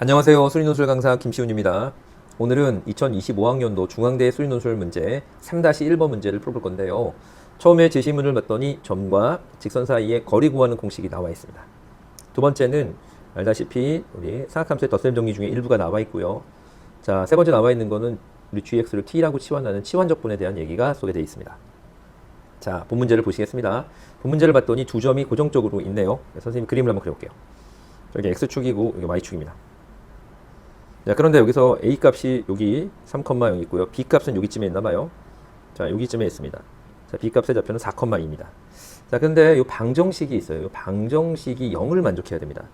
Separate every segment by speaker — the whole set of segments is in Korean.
Speaker 1: 안녕하세요. 수리논술 강사 김시훈입니다. 오늘은 2025학년도 중앙대 수리논술 문제 3-1번 문제를 풀어볼 건데요. 처음에 제시문을 봤더니 점과 직선 사이의 거리 구하는 공식이 나와 있습니다. 두 번째는 알다시피 우리 사각함수의 덧셈 정리 중에 일부가 나와 있고요. 자, 세 번째 나와 있는 거는 우리 gx를 t라고 치환하는 치환적분에 대한 얘기가 소개되어 있습니다. 자, 본 문제를 보시겠습니다. 본 문제를 봤더니 두 점이 고정적으로 있네요. 선생님 그림을 한번 그려볼게요. 여기 x축이고 여기 y축입니다. 자, 그런데 여기서 a 값이 여기 3,0 있고요. b 값은 여기쯤에 있나 봐요. 자, 여기쯤에 있습니다. 자, b 값의 좌표는 4,2입니다. 자, 근데 이 방정식이 있어요. 이 방정식이 0을 만족해야 됩니다.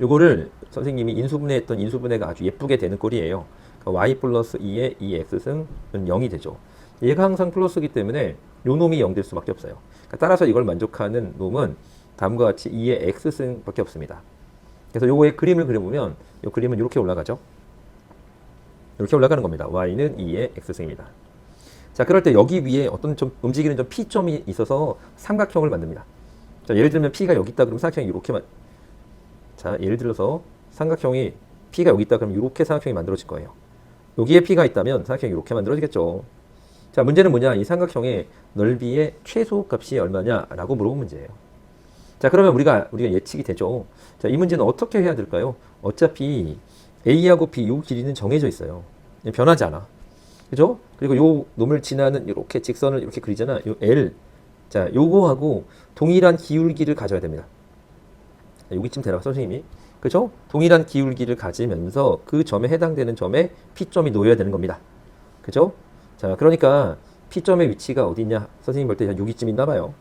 Speaker 1: 요거를 선생님이 인수분해했던 인수분해가 아주 예쁘게 되는 꼴이에요. 그러니까 y 플러스 2의 2x승은 0이 되죠. 얘가 항상 플러스기 때문에 요 놈이 0 될 수밖에 없어요. 그러니까 따라서 이걸 만족하는 놈은 다음과 같이 2의 x승밖에 없습니다. 그래서 요거의 그림을 그려보면 요 그림은 이렇게 올라가죠. 이렇게 올라가는 겁니다. y는 2의 x승입니다. 자, 그럴 때 여기 위에 어떤 좀 움직이는 좀 p점이 있어서 삼각형을 만듭니다. 자, 예를 들면 p가 여기 있다 그러면 삼각형이 이렇게만 자, 예를 들어서 삼각형이 p가 여기 있다 그러면 이렇게 삼각형이 만들어질 거예요. 여기에 p가 있다면 삼각형이 이렇게 만들어지겠죠. 자, 문제는 뭐냐? 이 삼각형의 넓이의 최소 값이 얼마냐라고 물어본 문제예요. 자, 그러면 우리가 우리가 예측이 되죠. 자, 이 문제는 어떻게 해야 될까요? 어차피 A하고 B 요 길이는 정해져 있어요. 변하지 않아. 그죠? 그리고 요 놈을 지나는 이렇게 직선을 이렇게 그리잖아. 요 L. 자, 요거하고 동일한 기울기를 가져야 됩니다. 여기쯤 되나 선생님이. 그죠? 동일한 기울기를 가지면서 그 점에 해당되는 점에 P점이 놓여야 되는 겁니다. 그죠? 자, 그러니까 P점의 위치가 어디 있냐? 선생님 볼 때 여기쯤 있나 봐요.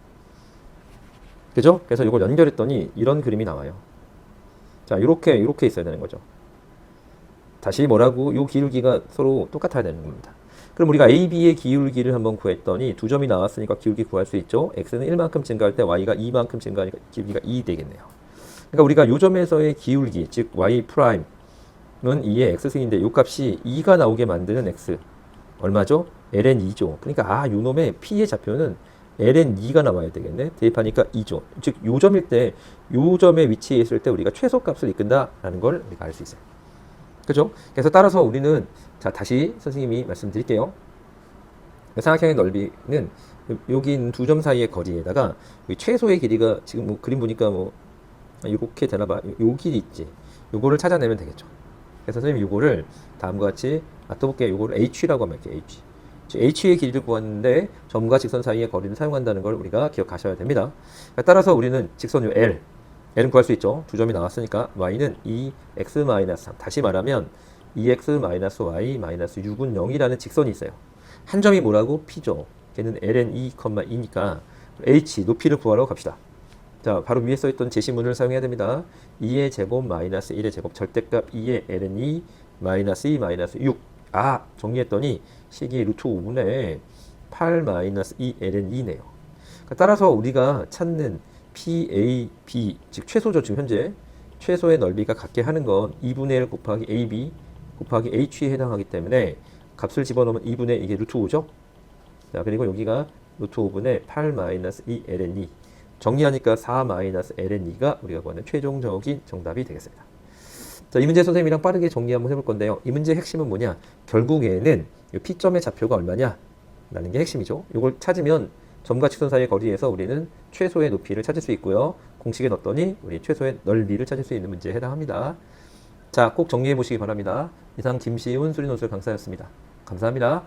Speaker 1: 그죠? 그래서 이걸 연결했더니 이런 그림이 나와요. 자, 이렇게 이렇게 있어야 되는 거죠. 다시 뭐라고? 요 기울기가 서로 똑같아야 되는 겁니다. 그럼 우리가 AB의 기울기를 한번 구했더니 두 점이 나왔으니까 기울기 구할 수 있죠. x는 1만큼 증가할 때 y가 2만큼 증가하니까 기울기가 2 되겠네요. 그러니까 우리가 요 점에서의 기울기, 즉 y 프라임은 2의 x승인데 요 값이 2가 나오게 만드는 x 얼마죠? ln 2죠. 그러니까 아, 요 놈의 p의 좌표는 ln 2가 나와야 되겠네. 대입하니까 2죠. 즉 요 점일 때 요 점에 위치해 있을 때 우리가 최소값을 이끈다라는 걸 우리가 알 수 있어요. 그죠? 그래서 따라서 우리는 자 다시 선생님이 말씀드릴게요. 삼각형의 넓이는 여기 있는 두 점 사이의 거리에다가 이 최소의 길이가 지금 뭐 그림 보니까 뭐 이렇게 되나 봐. 요 길이 있지. 요거를 찾아내면 되겠죠. 그래서 선생님이 요거를 다음과 같이 아, 또 볼게요. 요거를 h라고 하면 이렇게 h. 즉, h의 길이를 구하는데 점과 직선 사이의 거리를 사용한다는 걸 우리가 기억하셔야 됩니다. 따라서 우리는 직선 요 l L은 구할 수 있죠. 두 점이 나왔으니까 y는 2x-3. 다시 말하면 2x-y-6은 0이라는 직선이 있어요. 한 점이 뭐라고? p죠. 걔는 ln 2,2니까 h 높이를 구하러 갑시다. 자, 바로 위에 써있던 제시문을 사용해야 됩니다. 2의 제곱 마이너스 1의 제곱 절대값 2의 ln 2 마이너스 2 마이너스 6. 아, 정리했더니 식이 루트 5분의 8 마이너스 2 ln 2네요. 따라서 우리가 찾는 PAB 즉 최소죠 지금 현재. 최소의 넓이가 같게 하는 건 2분의 1 곱하기 AB 곱하기 H에 해당하기 때문에 값을 집어넣으면 2분의 이게 루트 5죠? 자 그리고 여기가 루트 5분의 8 마이너스 2 ln2 정리하니까 4 마이너스 ln2가 우리가 구하는 최종적인 정답이 되겠습니다. 자 이 문제 선생님이랑 빠르게 정리 한번 해볼 건데요. 이 문제의 핵심은 뭐냐? 결국에는 이 P점의 좌표가 얼마냐 라는 게 핵심이죠. 이걸 찾으면 점과 직선 사이의 거리에서 우리는 최소의 높이를 찾을 수 있고요. 공식에 넣었더니 우리 최소의 넓이를 찾을 수 있는 문제에 해당합니다. 자, 꼭 정리해 보시기 바랍니다. 이상 김시훈 수리논술 강사였습니다. 감사합니다.